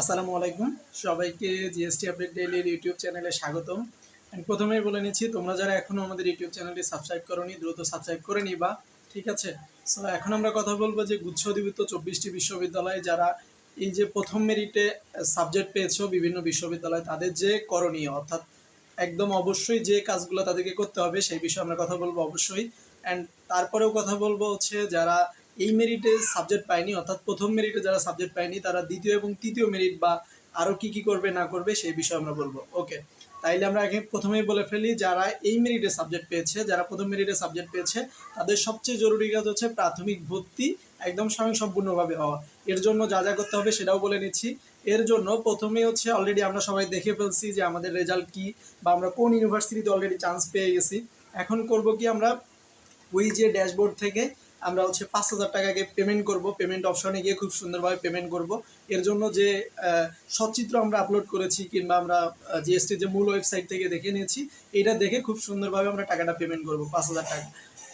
আসসালামু আলাইকুম। সবাইকে জিএসটি আপডেট ডেইলির ইউটিউব চ্যানেলে স্বাগতম। And প্রথমেই বলে নিচ্ছি, তোমরা যারা এখনও আমাদের ইউটিউব চ্যানেলটি সাবস্ক্রাইব করোনি, দ্রুত সাবস্ক্রাইব করে নিবা, ঠিক আছে? সো এখন আমরা কথা বলব যে গুচ্ছ অধিভুক্ত চব্বিশটি বিশ্ববিদ্যালয়ে যারা এই যে প্রথম মেরিটে সাবজেক্ট পেয়েছ বিভিন্ন বিশ্ববিদ্যালয়ে, তাদের যে করণীয়, অর্থাৎ একদম অবশ্যই যে কাজগুলো তাদেরকে করতে হবে, সেই বিষয়ে আমরা কথা বলব অবশ্যই। অ্যান্ড তারপরেও কথা বলব হচ্ছে যারা এই মেরিটে সাবজেক্ট পায়নি, অর্থাৎ প্রথম মেরিটে যারা সাবজেক্ট পায়নি, তারা দ্বিতীয় এবং তৃতীয় মেরিট বা আরও কি কি করবে, না করবে, সেই বিষয়ে আমরা বলব। ওকে তাইলে আমরা আগে প্রথমেই বলে ফেলি, যারা এই মেরিটে সাবজেক্ট পেয়েছে, যারা প্রথম মেরিটে সাবজেক্ট পেয়েছে, তাদের সবচেয়ে জরুরি কাজ হচ্ছে প্রাথমিক ভর্তি একদম স্বয়ংসম্পূর্ণভাবে হওয়া। এর জন্য যা যা করতে হবে সেটাও বলে নিচ্ছি। এর জন্য প্রথমে হচ্ছে অলরেডি আমরা সবাই দেখে ফেলছি যে আমাদের রেজাল্ট কি, বা আমরা কোন ইউনিভার্সিটিতে অলরেডি চান্স পেয়ে গেছি। এখন করব কি আমরা ওই যে ড্যাশবোর্ড থেকে আমরা হচ্ছে পাঁচ হাজার টাকাকে পেমেন্ট করব। পেমেন্ট অপশনে গিয়ে খুব সুন্দরভাবে পেমেন্ট করব। এর জন্য যে সচিত্র আমরা আপলোড করেছি কিংবা আমরা জিএসটির যে মূল ওয়েবসাইট থেকে দেখে নিয়েছি এটা দেখে খুব সুন্দরভাবে আমরা টাকাটা পেমেন্ট করব, পাঁচ হাজার টাকা।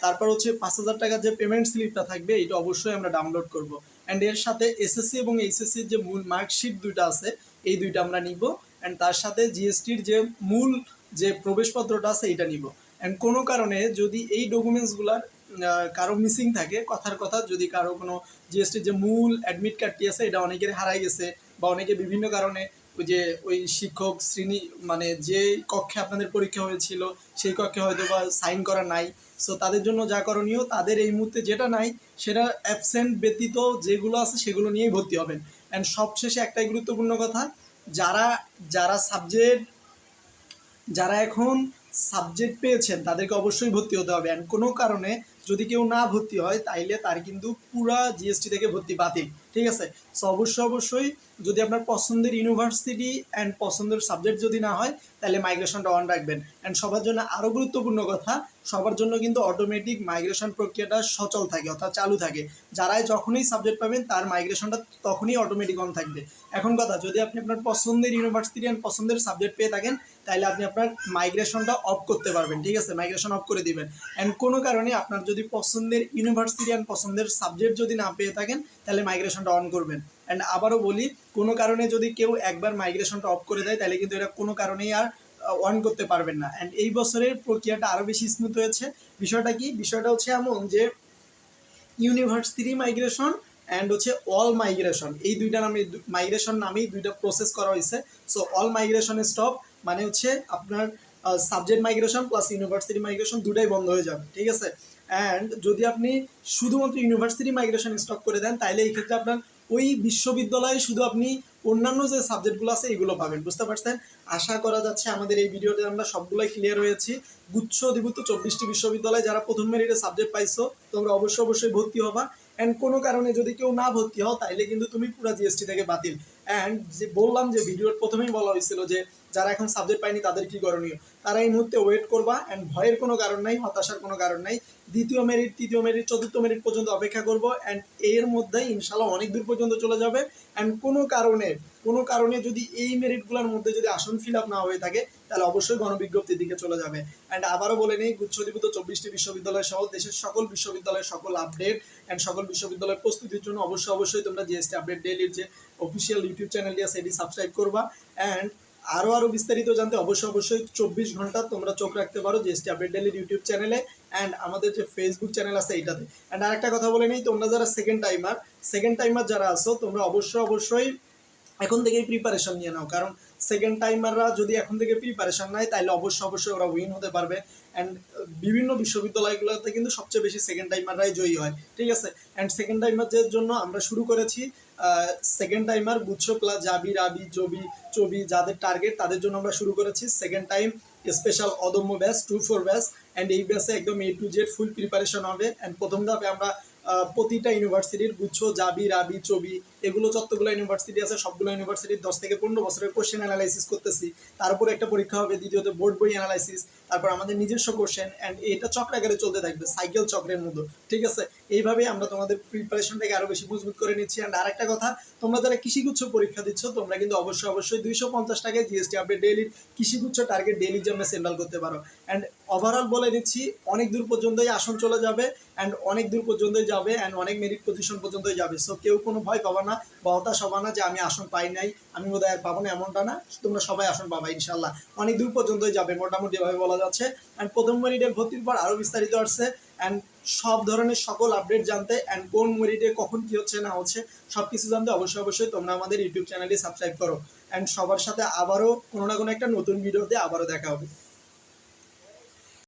তারপর হচ্ছে পাঁচ হাজার টাকার যে পেমেন্ট স্লিপটা থাকবে এটা অবশ্যই আমরা ডাউনলোড করব। অ্যান্ড এর সাথে এসএসসি এবং এইচএসসির যে মূল মার্কশিট দুইটা আছে, এই দুইটা আমরা নিব। অ্যান্ড তার সাথে জিএসটির যে মূল যে প্রবেশপত্রটা আছে এটা নিব। অ্যান্ড কোনো কারণে যদি এই ডকুমেন্টসগুলার কারও মিসিং থাকে, কথার কথা। যদি কারও কোনো জিএসটির যে মূল অ্যাডমিট কার্ডটি আছে, এটা অনেকের হারাই গেছে বা অনেকে বিভিন্ন কারণে ওই যে ওই শিক্ষক শ্রেণি মানে যে কক্ষে আপনাদের পরীক্ষা হয়েছিল, সেই কক্ষে হয়তো বা সাইন করা নাই। সো তাদের জন্য যা করণীয়, তাদের এই মুহূর্তে যেটা নাই, সেটা অ্যাবসেন্ট ব্যতীত যেগুলো আছে, সেগুলো নিয়েই ভর্তি হবেন। অ্যান্ড সবশেষে একটাই গুরুত্বপূর্ণ কথা, যারা যারা সাবজেক্ট যারা এখন সাবজেক্ট পেয়েছেন, তাদেরকে অবশ্যই ভর্তি হতে হবে। অ্যান্ড কোনো কারণে যদি কেউ না ভর্তি হয়, তাইলে তার কিন্তু পুরা জিএসটি থেকে ভর্তি বাতিল, ঠিক আছে? সো অবশ্যই অবশ্যই যদি আপনার পছন্দের ইউনিভার্সিটি অ্যান্ড পছন্দের সাবজেক্ট যদি না হয় তাহলে মাইগ্রেশনটা অন রাখবেন। অ্যান্ড সবার জন্য আরও গুরুত্বপূর্ণ কথা, সবার জন্য কিন্তু অটোমেটিক মাইগ্রেশন প্রক্রিয়াটা সচল থাকে, অর্থাৎ চালু থাকে। যারাই যখনই সাবজেক্ট পাবেন, তার মাইগ্রেশনটা তখনই অটোমেটিক অন থাকবে। এখন কথা, যদি আপনি আপনার পছন্দের ইউনিভার্সিটি অ্যান্ড পছন্দের সাবজেক্ট পেয়ে থাকেন তাহলে আপনি আপনার মাইগ্রেশনটা অফ করতে পারবেন, ঠিক আছে? মাইগ্রেশন অফ করে দিবেন। অ্যান্ড কোনো কারণে আপনার পছন্দের ইউনিভার্সিটি অ্যান্ড পছন্দের সাবজেক্ট যদি না পেয়ে থাকেন, তাহলে মাইগ্রেশনটা অন করবেন। অ্যান্ড আবারও বলি, কোনো কারণে যদি কেউ একবার মাইগ্রেশনটা অফ করে দেয়, তাহলে কিন্তু এটা কোনো কারণেই আর অন করতে পারবেন না। অ্যান্ড এই বছরের প্রক্রিয়াটা আরও বেশি স্মুথ হয়েছে। বিষয়টা কি? বিষয়টা হচ্ছে এমন যে ইউনিভার্সিটি মাইগ্রেশন অ্যান্ড হচ্ছে অল মাইগ্রেশন এই দুইটা নামে মাইগ্রেশন নামেই দুইটা প্রসেস করা হয়েছে। সো অল মাইগ্রেশন স্টপ মানে হচ্ছে আপনার subject migration plus university migration দুটাই বন্ধ হয়ে যাবে, ঠিক আছে? অ্যান্ড যদি আপনি শুধুমাত্র ইউনিভার্সিটি মাইগ্রেশন স্টপ করে দেন তাহলে এই ক্ষেত্রে আপনার ওই বিশ্ববিদ্যালয়ে শুধু আপনি অন্যান্য যে সাবজেক্টগুলো আছে এগুলো পাবেন, বুঝতে পারছেন? আশা করা যাচ্ছে আমাদের এই ভিডিওতে আমরা সবগুলোই ক্লিয়ার হয়েছি। গুচ্ছ অধিভুক্ত চব্বিশটি বিশ্ববিদ্যালয়ে যারা প্রথম মেরিটে সাবজেক্ট পাইছো, তোমরা অবশ্যই অবশ্যই ভর্তি হবা। অ্যান্ড কোনো কারণে যদি কেউ না ভর্তি হও, তাইলে কিন্তু তুমি পুরো জিএসটি থেকে বাতিল। অ্যান্ড যে বললাম যে ভিডিওর প্রথমেই বলা হয়েছিল যে যারা এখন সাবজেক্ট পায়নি তাদের কি করণীয়? তারা এই মুহূর্তে ওয়েট করবা অ্যান্ড ভয়ের কোনো কারণ নাই, হতাশার কোনো কারণ নাই। দ্বিতীয় মেরিট তৃতীয় মেরিট চতুর্থ মেরিট পর্যন্ত অপেক্ষা করব অ্যান্ড এর মধ্যেই ইনশাল্লাহ অনেক দূর পর্যন্ত চলে যাবে। অ্যান্ড কোনো কারণে কোনো কারণে যদি এই মেরিটগুলোর মধ্যে যদি আসন ফিল আপ না হয়ে থাকে, তাহলে অবশ্যই গণবিজ্ঞপ্তির দিকে চলে যাবে। অ্যান্ড আবারও বলে নেই গুচ্ছদীভূত চব্বিশটি বিশ্ববিদ্যালয় সহ দেশের সকল বিশ্ববিদ্যালয়ের সকল আপডেট অ্যান্ড সকল বিশ্ববিদ্যালয়ের প্রস্তুতির জন্য অবশ্যই অবশ্যই তোমরা জিএসটি আপডেট ডেইলির যে অফিসিয়াল ইউটিউব চ্যানেলটি আছে এটি সাবস্ক্রাইব করবা। অ্যান্ড আরও আরও বিস্তারিত জানতে অবশ্যই অবশ্যই চব্বিশ ঘণ্টা তোমরা চোখ রাখতে পারো জিএসটি আপডেট ডেলির ইউটিউব চ্যানেলে অ্যান্ড আমাদের যে ফেসবুক চ্যানেল আছে এইটাতে। অ্যান্ড আরেকটা কথা বলে নিই, তোমরা যারা সেকেন্ড টাইমার সেকেন্ড টাইমার যারা আসো তোমরা অবশ্যই অবশ্যই এখন থেকেই প্রিপারেশন নিয়ে নাও। কারণ সেকেন্ড টাইমাররা যদি এখন থেকে প্রিপারেশন নেয় তাহলে অবশ্যই অবশ্যই ওরা উইন হতে পারবে। অ্যান্ড বিভিন্ন বিশ্ববিদ্যালয়গুলোতে কিন্তু সবচেয়ে বেশি সেকেন্ড টাইমাররাই জয়ী হয়। ঠিক আছে? অ্যান্ড সেকেন্ড টাইমারদের জন্য আমরা শুরু করেছি সেকেন্ড টাইমার গুচ্ছ প্লাস জাবি, রাবি, জবি, চবি যাদের টার্গেট তাদের জন্য আমরা শুরু করেছি। সেকেন্ড টাইম স্পেশাল অদম্য ব্যাস টু ফোর ব্যাস অ্যান্ড এই ব্যাচে একদম A to Z full preparation হবে। অ্যান্ড প্রথম ধাপে আমরা প্রতিটা ইউনিভার্সিটির গুচ্ছ জাবি রাবি চবি এগুলো যতগুলো ইউনিভার্সিটি আছে, সবগুলো ইউনিভার্সিটির দশ থেকে পনেরো বছরের কোশ্চেন অ্যানালাইসিস করতেছি। তারপরে একটা পরীক্ষা হবে, দ্বিতীয়ত বোর্ড বই অ্যানালাইসিস তারপর আমাদের নিজস্ব কোশ্চেন অ্যান্ড এটা চক্রাকারে চলতে থাকবে সাইকেল চক্রের মতো। ঠিক আছে? এইভাবেই আমরা তোমাদের প্রিপারেশনটাকে আরও বেশি মজবুত করে নিচ্ছি। অ্যান্ড আরেকটা কথা, তোমরা যারা কৃষিগুচ্ছ পরীক্ষা দিচ্ছ, তোমরা কিন্তু অবশ্যই অবশ্যই দুইশো পঞ্চাশ টাকায় জিএসটি আপডেট ডেইলির কৃষিগুচ্ছ টার্গেট ডেইলির জন্য সেন্ডাল করতে পারো। অ্যান্ড ওভারঅল বলে দিচ্ছি, অনেক দূর পর্যন্তই আসন চলে যাবে অ্যান্ড অনেক দূর পর্যন্তই যাবে অ্যান্ড অনেক মেরিট পজিশন পর্যন্তই যাবে। সো কেউ কোনো ভয় পাবা না বা হতাশ হবা না যে আমি আসন পাই নাই, আমি বোধহয় আর পাবো না এমনটা না, তোমরা সবাই আসন পাবা ইনশাল্লাহ অনেক দূর পর্যন্তই যাবে, মোটামুটি এভাবে বলা যাচ্ছে। অ্যান্ড প্রথম মেরিটের ভর্তির পর আরও বিস্তারিত আসছে। অ্যান্ড সব ধরনের সকল আপডেট জানতে অ্যান্ড কোন মেরিটে কখন কী হচ্ছে না হচ্ছে সব কিছু জানতে অবশ্যই অবশ্যই তোমরা আমাদের ইউটিউব চ্যানেলটি সাবস্ক্রাইব করো। অ্যান্ড সবার সাথে আবারও কোনো না কোনো একটা নতুন ভিডিওতে আবারও দেখা হবে।